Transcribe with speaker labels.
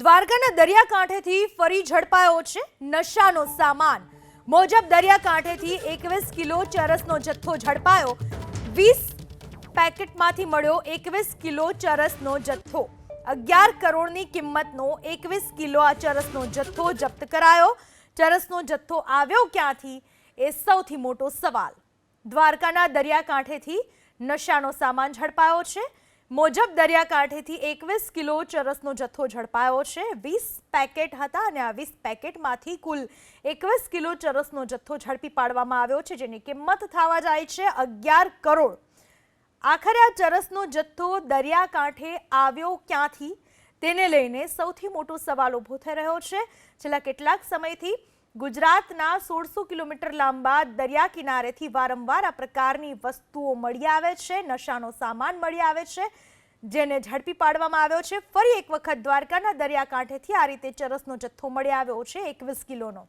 Speaker 1: દ્વારકાના દરિયાકાંઠેથી ફરી ઝડપાયો છે નશાનો સામાન. મોજબ દરિયાકાંઠેથી એકવીસ કિલો ચરસનો જથ્થો ઝડપાયો. વીસ પેકેટમાંથી મળ્યો એકવીસ કિલો ચરસનો જથ્થો. અગિયાર કરોડની કિંમતનો એકવીસ કિલો આ ચરસનો જથ્થો જપ્ત કરાયો. ચરસનો જથ્થો આવ્યો ક્યાંથી? એ સૌથી મોટો સવાલ. દ્વારકાના દરિયાકાંઠેથી નશાનો સામાન ઝડપાયો છે. મોજબ દરિયાકાંઠેથી એકવીસ કિલો ચરસનો જથ્થો ઝડપાયો છે. વીસ પેકેટ હતા અને આ વીસ પેકેટમાંથી કુલ એકવીસ કિલો ચરસનો જથ્થો ઝડપી પાડવામાં આવ્યો છે, જેની કિંમત થવા જાય છે અગિયાર કરોડ. આખરે આ ચરસનો જથ્થો દરિયાકાંઠે આવ્યો ક્યાંથી? તેને લઈને સૌથી મોટો સવાલ ઊભો થઈ રહ્યો છે. છેલ્લા કેટલાક સમયથી ગુજરાતના સોળસો કિલોમીટર લાંબા દરિયા કિનારેથી વારંવાર આ પ્રકારની વસ્તુઓ મળી આવે છે, નશાનો સામાન મળી આવે છે, જેને ઝડપી પાડવામાં આવ્યો છે. ફરી એક વખત દ્વારકાના દરિયાકાંઠેથી આ રીતે ચરસનો જથ્થો મળી આવ્યો છે એકવીસ કિલોનો.